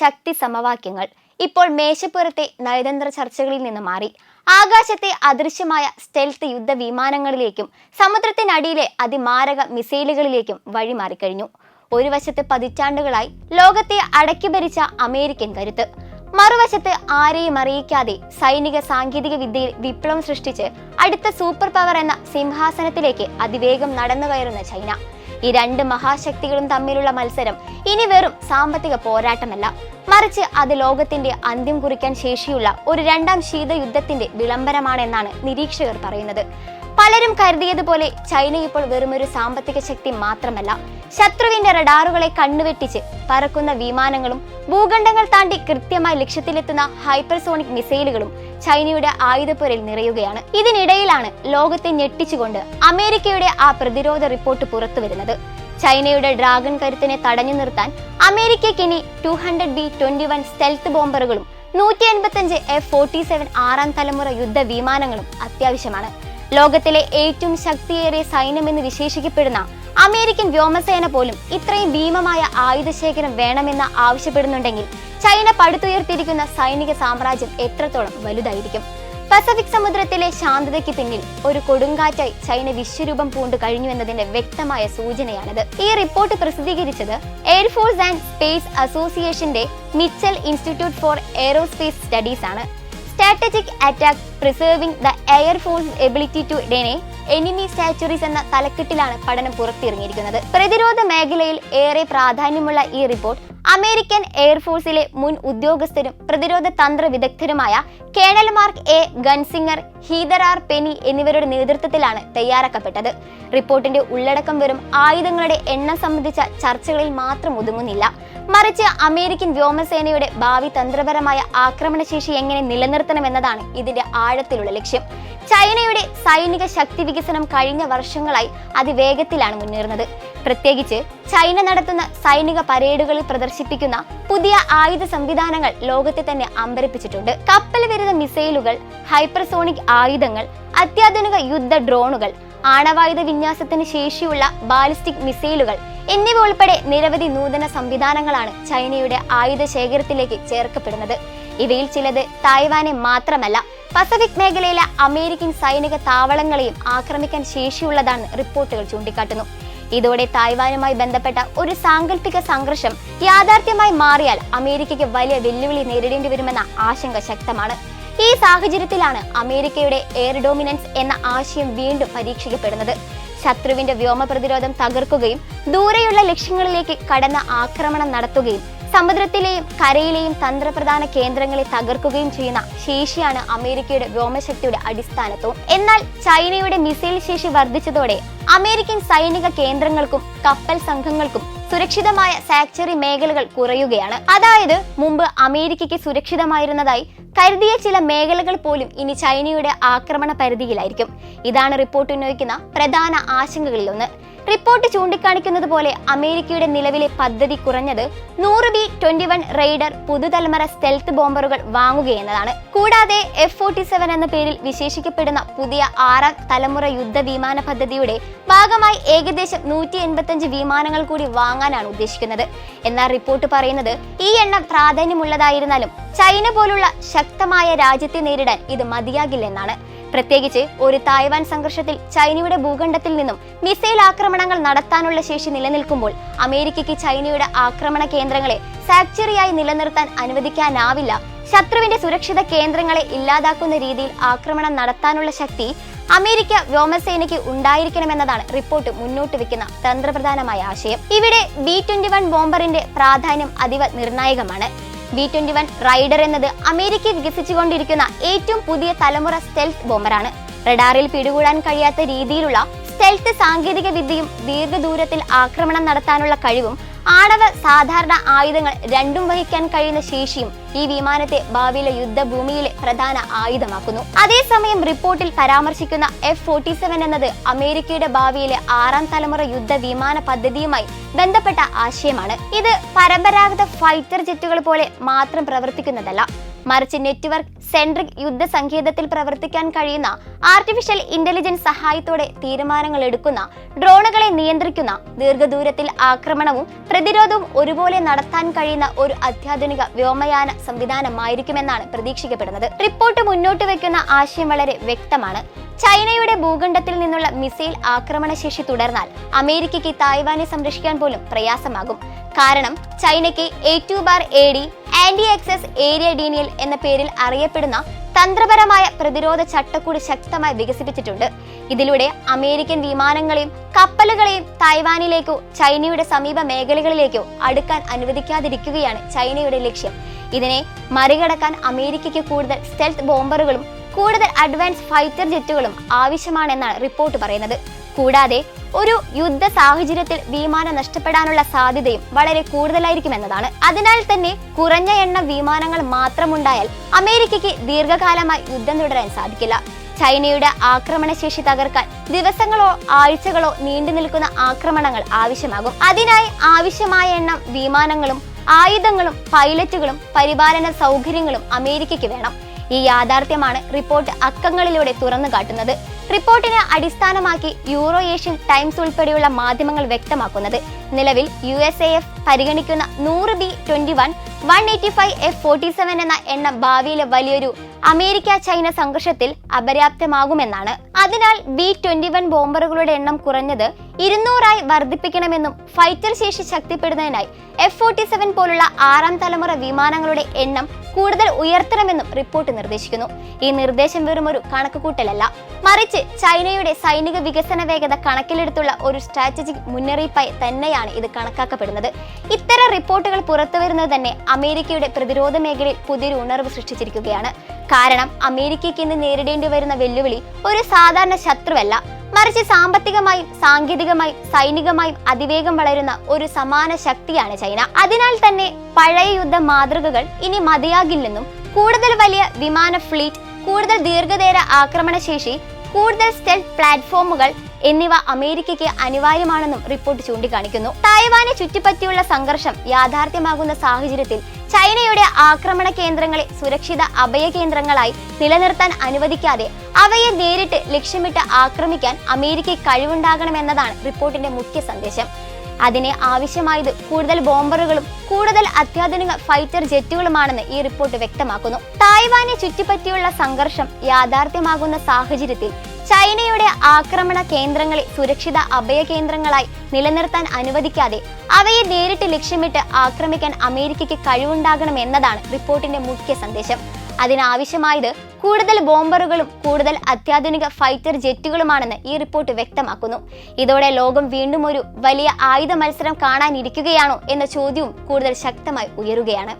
ശക്തി സമവാക്യങ്ങൾ ഇപ്പോൾ മേശപ്പുറത്തെ നയതന്ത്ര ചർച്ചകളിൽ നിന്ന് മാറി. ആകാശത്തെ അദൃശ്യമായ സ്റ്റെൽത്ത് യുദ്ധ വിമാനങ്ങളിലേക്കും സമുദ്രത്തിനടിയിലെ അതിമാരക മിസൈലുകളിലേക്കും വഴിമാറിക്കഴിഞ്ഞു ഒരു വശത്ത് പതിറ്റാണ്ടുകളായി ലോകത്തെ അടക്കി ഭരിച്ച അമേരിക്കൻ കരുത്ത്. മറുവശത്ത് ആരെയും അറിയിക്കാതെ സൈനിക സാങ്കേതിക വിദ്യയിൽ വിപ്ലവം സൃഷ്ടിച്ച് അടുത്ത സൂപ്പർ പവർ എന്ന സിംഹാസനത്തിലേക്ക് അതിവേഗം നടന്നു കയറുന്ന ചൈന. ഈ രണ്ട് മഹാശക്തികളും തമ്മിലുള്ള മത്സരം ഇനി വെറും സാമ്പത്തിക പോരാട്ടമല്ല. മറിച്ച് അത് ലോകത്തിന്റെ അന്ത്യം കുറിക്കാൻ ശേഷിയുള്ള ഒരു രണ്ടാം ശീതയുദ്ധത്തിന്റെ വിളംബരമാണെന്നാണ് നിരീക്ഷകർ പറയുന്നത്. പലരും കരുതിയതുപോലെ ചൈന ഇപ്പോൾ വെറുമൊരു സാമ്പത്തിക ശക്തി മാത്രമല്ല ശത്രുവിന്റെ റഡാറുകളെ കണ്ണുവെട്ടിച്ച് പറക്കുന്ന വിമാനങ്ങളും ഭൂഖണ്ഡങ്ങൾ താണ്ടി കൃത്യമായി ലക്ഷ്യത്തിലെത്തുന്ന ഹൈപ്പർസോണിക് മിസൈലുകളും ചൈനയുടെ ആയുധപ്പുരയിൽ നിറയുകയാണ്. ഇതിനിടയിലാണ് ലോകത്തെ ഞെട്ടിച്ചുകൊണ്ട് അമേരിക്കയുടെ ആ പ്രതിരോധ റിപ്പോർട്ട് പുറത്തുവരുന്നത്. ചൈനയുടെ ഡ്രാഗൺ കരുത്തിനെ തടഞ്ഞു നിർത്താൻ അമേരിക്കയ്ക്ക് ഇനി two hundred B twenty one stealth ബോംബറുകളും നൂറ്റി എൺപത്തഞ്ച് എഫ് ഫോർട്ടി സെവൻ ആറാം തലമുറ യുദ്ധ വിമാനങ്ങളും അത്യാവശ്യമാണ്. ലോകത്തിലെ ഏറ്റവും ശക്തിയേറിയ സൈന്യമെന്ന് വിശേഷിക്കപ്പെടുന്ന അമേരിക്കൻ വ്യോമസേന പോലും ഇത്രയും ഭീമമായ ആയുധശേഖരം വേണമെന്ന് ആവശ്യപ്പെടുന്നുണ്ടെങ്കിൽ ചൈന പടുത്തുയർത്തിയിരിക്കുന്ന സൈനിക സാമ്രാജ്യം എത്രത്തോളം വലുതായിരിക്കും? പസഫിക് സമുദ്രത്തിലെ ശാന്തതയ്ക്ക് പിന്നിൽ ഒരു കൊടുങ്കാറ്റായി ചൈന വിശ്വരൂപം പൂണ്ടു കഴിഞ്ഞു എന്നതിന്റെ വ്യക്തമായ സൂചനയാണിത്. ഈ റിപ്പോർട്ട് പ്രസിദ്ധീകരിച്ചത് എയർഫോഴ്സ് ആൻഡ് സ്പേസ് അസോസിയേഷന്റെ Mitchell institute for aerospace studies ആണ്. Strategic attack preserving the air force ability to deny enemy sanctuaries എന്ന തലക്കെട്ടിലാണ് പഠനം പുറത്തിറങ്ങിയിരിക്കുന്നത്. പ്രതിരോധ മേഖലയിൽ ഏറെ പ്രാധാന്യമുള്ള ഈ റിപ്പോർട്ട് അമേരിക്കൻ എയർഫോഴ്സിലെ മുൻ ഉദ്യോഗസ്ഥരും പ്രതിരോധ തന്ത്ര വിദഗ്ധരുമായ colonel Mark A. Gunzinger Heather R. Penney എന്നിവരുടെ നേതൃത്വത്തിലാണ് തയ്യാറാക്കപ്പെട്ടത്. റിപ്പോർട്ടിന്റെ ഉള്ളടക്കം വെറും ആയുധങ്ങളുടെ എണ്ണം സംബന്ധിച്ച ചർച്ചകളിൽ മാത്രം ഒതുങ്ങുന്നില്ല. മറിച്ച് അമേരിക്കൻ വ്യോമസേനയുടെ ഭാവി തന്ത്രപരമായ ആക്രമണശേഷി എങ്ങനെ നിലനിർത്തണമെന്നതാണ് ഇതിന്റെ ആഴത്തിലുള്ള ലക്ഷ്യം. ചൈനയുടെ സൈനിക ശക്തി വികസനം കഴിഞ്ഞ വർഷങ്ങളായി അതിവേഗത്തിലാണ് മുന്നേറുന്നത്. പ്രത്യേകിച്ച് ചൈന നടത്തുന്ന സൈനിക പരേഡുകളിൽ പ്രദർശിപ്പിക്കുന്ന പുതിയ ആയുധ സംവിധാനങ്ങൾ ലോകത്തെ തന്നെ അമ്പരപ്പിച്ചിട്ടുണ്ട്. കപ്പൽ വിരുദ്ധ മിസൈലുകൾ ഹൈപ്പർസോണിക് ആയുധങ്ങൾ അത്യാധുനിക യുദ്ധ ഡ്രോണുകൾ ആണവായുധ വിന്യാസത്തിന് ശേഷിയുള്ള ബാലിസ്റ്റിക് മിസൈലുകൾ എന്നിവ ഉൾപ്പെടെ നിരവധി നൂതന സംവിധാനങ്ങളാണ് ചൈനയുടെ ആയുധ ശേഖരത്തിലേക്ക് ചേർക്കപ്പെടുന്നത്. ഇവയിൽ ചിലത് തായ്വാനെ മാത്രമല്ല പസഫിക് മേഖലയിലെ അമേരിക്കൻ സൈനിക താവളങ്ങളെയും ആക്രമിക്കാൻ ശേഷിയുള്ളതാണ് റിപ്പോർട്ടുകൾ ചൂണ്ടിക്കാട്ടുന്നു. ഇതോടെ തായ്വാനുമായി ബന്ധപ്പെട്ട ഒരു സാങ്കല്പിക സംഘർഷം യാഥാർത്ഥ്യമായി മാറിയാൽ അമേരിക്കയ്ക്ക് വലിയ വെല്ലുവിളി നേരിടേണ്ടി വരുമെന്ന ആശങ്ക ശക്തമാണ്. ഈ സാഹചര്യത്തിലാണ് അമേരിക്കയുടെ എയർ ഡോമിനൻസ് എന്ന ആശയം വീണ്ടും പരീക്ഷിക്കപ്പെടുന്നത്. ശത്രുവിന്റെ വ്യോമ പ്രതിരോധം തകർക്കുകയും ദൂരെയുള്ള ലക്ഷ്യങ്ങളിലേക്ക് കടന്ന ആക്രമണം നടത്തുകയും സമുദ്രത്തിലെയും കരയിലെയും തന്ത്രപ്രധാന കേന്ദ്രങ്ങളെ തകർക്കുകയും ചെയ്യുന്ന ശേഷിയാണ് അമേരിക്കയുടെ വ്യോമശക്തിയുടെ അടിസ്ഥാനത്വം. എന്നാൽ ചൈനയുടെ മിസൈൽ ശേഷി വർദ്ധിച്ചതോടെ അമേരിക്കൻ സൈനിക കേന്ദ്രങ്ങൾക്കും കപ്പൽ സംഘങ്ങൾക്കും സുരക്ഷിതമായ സാക്ചറി മേഖലകൾ കുറയുകയാണ്. അതായത് മുമ്പ് അമേരിക്കയ്ക്ക് സുരക്ഷിതമായിരുന്നതായി കരുതിയ ചില മേഖലകൾ പോലും ഇനി ചൈനയുടെ ആക്രമണ പരിധിയിലായിരിക്കും. ഇതാണ് റിപ്പോർട്ട് ഉന്നയിക്കുന്ന പ്രധാന ആശങ്കകളിലൊന്ന്. റിപ്പോർട്ട് ചൂണ്ടിക്കാണിക്കുന്നത് പോലെ അമേരിക്കയുടെ നിലവിലെ പദ്ധതി കുറഞ്ഞത് നൂറ് ബി ട്വന്റി വൺ റെയ്ഡർ പുതുതലമുറ സ്റ്റെൽത്ത് ബോംബറുകൾ വാങ്ങുകയെന്നതാണ് കൂടാതെ എഫ് ഫോർട്ടി സെവൻ എന്ന പേരിൽ വിശേഷിക്കപ്പെടുന്ന പുതിയ ആറാം തലമുറ യുദ്ധ വിമാന പദ്ധതിയുടെ ഭാഗമായി ഏകദേശം നൂറ്റി എൺപത്തഞ്ച് വിമാനങ്ങൾ കൂടി വാങ്ങാനാണ് ഉദ്ദേശിക്കുന്നത്. എന്നാൽ റിപ്പോർട്ട് പറയുന്നത് ഈ എണ്ണം പ്രാധാന്യമുള്ളതായിരുന്നാലും ചൈന പോലുള്ള ശക്തമായ രാജ്യത്തെ നേരിടാൻ ഇത് മതിയാകില്ലെന്നാണ്. പ്രത്യേകിച്ച് ഒരു തായ്വാൻ സംഘർഷത്തിൽ ചൈനയുടെ ഭൂഖണ്ഡത്തിൽ നിന്നും മിസൈൽ ആക്രമണങ്ങൾ നടത്താനുള്ള ശേഷി നിലനിൽക്കുമ്പോൾ അമേരിക്കയ്ക്ക് ചൈനയുടെ ആക്രമണ കേന്ദ്രങ്ങളെ സാക്ചറിയായി നിലനിർത്താൻ അനുവദിക്കാനാവില്ല. ശത്രുവിന്റെ സുരക്ഷിത കേന്ദ്രങ്ങളെ ഇല്ലാതാക്കുന്ന രീതിയിൽ ആക്രമണം നടത്താനുള്ള ശക്തി അമേരിക്ക വ്യോമസേനയ്ക്ക് ഉണ്ടായിരിക്കണമെന്നതാണ് റിപ്പോർട്ട് മുന്നോട്ട് വെക്കുന്ന തന്ത്രപ്രധാനമായ ആശയം. ഇവിടെ ബി ട്വന്റി വൺ ബോംബറിന്റെ പ്രാധാന്യം അതിവ നിർണായകമാണ്. ബി ട്വന്റി വൺ റൈഡർ എന്നത് അമേരിക്ക വികസിച്ചുകൊണ്ടിരിക്കുന്ന ഏറ്റവും പുതിയ തലമുറ സ്റ്റെൽത്ത് ബോംബറാണ്. റഡാറിൽ പിടികൂടാൻ കഴിയാത്ത രീതിയിലുള്ള സ്റ്റെൽത്ത് സാങ്കേതിക വിദ്യയും ദീർഘദൂരത്തിൽ ആക്രമണം നടത്താനുള്ള കഴിവും ആണവ സാധാരണ ആയുധങ്ങൾ രണ്ടും വഹിക്കാൻ കഴിയുന്ന ശേഷിയും ഈ വിമാനത്തെ ഭാവിയിലെ യുദ്ധഭൂമിയിലെ പ്രധാന ആയുധമാക്കുന്നു. അതേസമയം റിപ്പോർട്ടിൽ പരാമർശിക്കുന്ന എഫ് ഫോർട്ടി സെവൻ എന്നത് അമേരിക്കയുടെ ഭാവിയിലെ ആറാം തലമുറ യുദ്ധ വിമാന പദ്ധതിയുമായി ബന്ധപ്പെട്ട ആശയമാണ്. ഇത് പരമ്പരാഗത ഫൈറ്റർ ജെറ്റുകൾ പോലെ മാത്രം പ്രവർത്തിക്കുന്നതല്ല. മറിച്ച് നെറ്റ്വർക്ക് സെൻട്രിക് യുദ്ധ സങ്കേതത്തിൽ പ്രവർത്തിക്കാൻ കഴിയുന്ന ആർട്ടിഫിഷ്യൽ ഇന്റലിജൻസ് സഹായത്തോടെ തീരുമാനങ്ങൾ എടുക്കുന്ന ഡ്രോണുകളെ നിയന്ത്രിക്കുന്ന ദീർഘദൂരത്തിൽ ആക്രമണവും പ്രതിരോധവും ഒരുപോലെ നടത്താൻ കഴിയുന്ന ഒരു അത്യാധുനിക വ്യോമയാന സംവിധാനമായിരിക്കുമെന്നാണ് പ്രതീക്ഷിക്കപ്പെടുന്നത്. റിപ്പോർട്ട് മുന്നോട്ട് വയ്ക്കുന്ന ആശയം വളരെ വ്യക്തമാണ്. ചൈനയുടെ ഭൂഖണ്ഡത്തിൽ നിന്നുള്ള മിസൈൽ ആക്രമണശേഷി തുടർന്നാൽ അമേരിക്കയ്ക്ക് തായ്വാനെ സംരക്ഷിക്കാൻ പോലും പ്രയാസമാകും. കാരണം ചൈനയ്ക്ക് A two bar A D anti access area denial എന്ന പേരിൽ അറിയപ്പെടുന്ന തന്ത്രപരമായ പ്രതിരോധ ചട്ടക്കൂട് ശക്തമായി വികസിപ്പിച്ചിട്ടുണ്ട്. ഇതിലൂടെ അമേരിക്കൻ വിമാനങ്ങളെയും കപ്പലുകളെയും തായ്വാനിലേക്കോ ചൈനയുടെ സമീപ മേഖലകളിലേക്കോ അടുക്കാൻ അനുവദിക്കാതിരിക്കുകയാണ് ചൈനയുടെ ലക്ഷ്യം. ഇതിനെ മറികടക്കാൻ അമേരിക്കയ്ക്ക് കൂടുതൽ സ്റ്റെൽത്ത് ബോംബറുകളും കൂടുതൽ അഡ്വാൻസ് ഫൈറ്റർ ജെറ്റുകളും ആവശ്യമാണെന്നാണ് റിപ്പോർട്ട് പറയുന്നത്. കൂടാതെ ഒരു യുദ്ധ സാഹചര്യത്തിൽ വിമാനം നഷ്ടപ്പെടാനുള്ള സാധ്യതയും വളരെ കൂടുതലായിരിക്കും എന്നതാണ്. അതിനാൽ തന്നെ കുറഞ്ഞ എണ്ണം വിമാനങ്ങൾ മാത്രമുണ്ടായാൽ അമേരിക്കയ്ക്ക് ദീർഘകാലമായി യുദ്ധം തുടരാൻ സാധിക്കില്ല. ചൈനയുടെ ആക്രമണശേഷി തകർക്കാൻ ദിവസങ്ങളോ ആഴ്ചകളോ നീണ്ടു നിൽക്കുന്ന ആക്രമണങ്ങൾ ആവശ്യമാകും. അതിനായി ആവശ്യമായ എണ്ണം വിമാനങ്ങളും ആയുധങ്ങളും പൈലറ്റുകളും പരിപാലന സൗകര്യങ്ങളും അമേരിക്കയ്ക്ക് വേണം. ഈ യാഥാർത്ഥ്യമാണ് റിപ്പോർട്ട് അക്കങ്ങളിലൂടെ തുറന്നു കാട്ടുന്നത്. റിപ്പോർട്ടിനെ അടിസ്ഥാനമാക്കി യൂറോ ഏഷ്യൻ ടൈംസ് ഉൾപ്പെടെയുള്ള മാധ്യമങ്ങൾ വ്യക്തമാക്കുന്നത്. നിലവിൽ യു എസ് എ എഫ് പരിഗണിക്കുന്ന നൂറ് B twenty one one eighty five F forty seven എന്ന എണ്ണം ഭാവിയിലെ വലിയൊരു അമേരിക്ക ചൈന സംഘർഷത്തിൽ അപര്യാപ്തമാകുമെന്നാണ്. അതിനാൽ ബി ട്വന്റി വൺ ബോംബറുകളുടെ എണ്ണം കുറഞ്ഞത് ഇരുന്നൂറായി വർദ്ധിപ്പിക്കണമെന്നും ഫൈറ്റർ ശേഷി ശക്തിപ്പെടുന്നതിനായി എഫ് ഫോർട്ടി സെവൻ പോലുള്ള ആറാം തലമുറ വിമാനങ്ങളുടെ എണ്ണം കൂടുതൽ ഉയർത്തണമെന്നും റിപ്പോർട്ട് നിർദ്ദേശിക്കുന്നു. ഈ നിർദ്ദേശം വെറും ഒരു കണക്കുകൂട്ടലല്ല. മറിച്ച് ചൈനയുടെ സൈനിക വികസന വേഗത കണക്കിലെടുത്തുള്ള ഒരു സ്ട്രാറ്റജിക് മുന്നറിയിപ്പായി തന്നെയാണ് ഇത് കണക്കാക്കപ്പെടുന്നത്. ഇത്തരം റിപ്പോർട്ടുകൾ പുറത്തുവരുന്നത് തന്നെ അമേരിക്കയുടെ പ്രതിരോധ മേഖലയിൽ പുതിയൊരു ഉണർവ് സൃഷ്ടിച്ചിരിക്കുകയാണ്. കാരണം അമേരിക്കയ്ക്ക് ഇന്ന് നേരിടേണ്ടി വരുന്ന വെല്ലുവിളി ഒരു സാധാരണ ശത്രുവല്ല. മറിച്ച് സാമ്പത്തികമായും സാങ്കേതികമായും സൈനികമായും അതിവേഗം വളരുന്ന ഒരു സമാന ശക്തിയാണ് ചൈന. അതിനാൽ തന്നെ പഴയ യുദ്ധ മാതൃകകൾ ഇനി മതിയാകില്ലെന്നും കൂടുതൽ വലിയ വിമാന ഫ്ലീറ്റ് കൂടുതൽ ദീർഘനേര ആക്രമണശേഷി കൂടുതൽ സ്റ്റെൽത്ത് പ്ലാറ്റ്ഫോമുകൾ എന്നിവ അമേരിക്കയ്ക്ക് അനിവാര്യമാണെന്നും റിപ്പോർട്ട് ചൂണ്ടിക്കാണിക്കുന്നു. തായ്വാനെ ചുറ്റിപ്പറ്റിയുള്ള സംഘർഷം യാഥാർത്ഥ്യമാകുന്ന സാഹചര്യത്തിൽ ചൈനയുടെ ആക്രമണ കേന്ദ്രങ്ങളെ സുരക്ഷിത അഭയ കേന്ദ്രങ്ങളായി നിലനിർത്താൻ അനുവദിക്കാതെ അവയെ നേരിട്ട് ലക്ഷ്യമിട്ട് ആക്രമിക്കാൻ അമേരിക്കയ്ക്ക് കഴിവുണ്ടാകണമെന്നതാണ് റിപ്പോർട്ടിന്റെ മുഖ്യ സന്ദേശം. അതിന് ആവശ്യമായത് കൂടുതൽ ബോംബറുകളും കൂടുതൽ അത്യാധുനിക ഫൈറ്റർ ജെറ്റുകളുമാണെന്ന് ഈ റിപ്പോർട്ട് വ്യക്തമാക്കുന്നു. തായ്വാനെ ചുറ്റിപ്പറ്റിയുള്ള സംഘർഷം യാഥാർത്ഥ്യമാകുന്ന സാഹചര്യത്തിൽ ചൈനയുടെ ആക്രമണ കേന്ദ്രങ്ങളെ സുരക്ഷിത അഭയ കേന്ദ്രങ്ങളായി നിലനിർത്താൻ അനുവദിക്കാതെ അവയെ നേരിട്ട് ലക്ഷ്യമിട്ട് ആക്രമിക്കാൻ അമേരിക്കയ്ക്ക് കഴിവുണ്ടാകണം എന്നതാണ് റിപ്പോർട്ടിന്റെ മുഖ്യ സന്ദേശം. അതിനാവശ്യമായത് കൂടുതൽ ബോംബറുകളും കൂടുതൽ അത്യാധുനിക ഫൈറ്റർ ജെറ്റുകളുമാണെന്ന് ഈ റിപ്പോർട്ട് വ്യക്തമാക്കുന്നു. ഇതോടെ ലോകം വീണ്ടും ഒരു വലിയ ആയുധ മത്സരം കാണാനിരിക്കുകയാണോ എന്ന ചോദ്യവും കൂടുതൽ ശക്തമായി ഉയരുകയാണ്.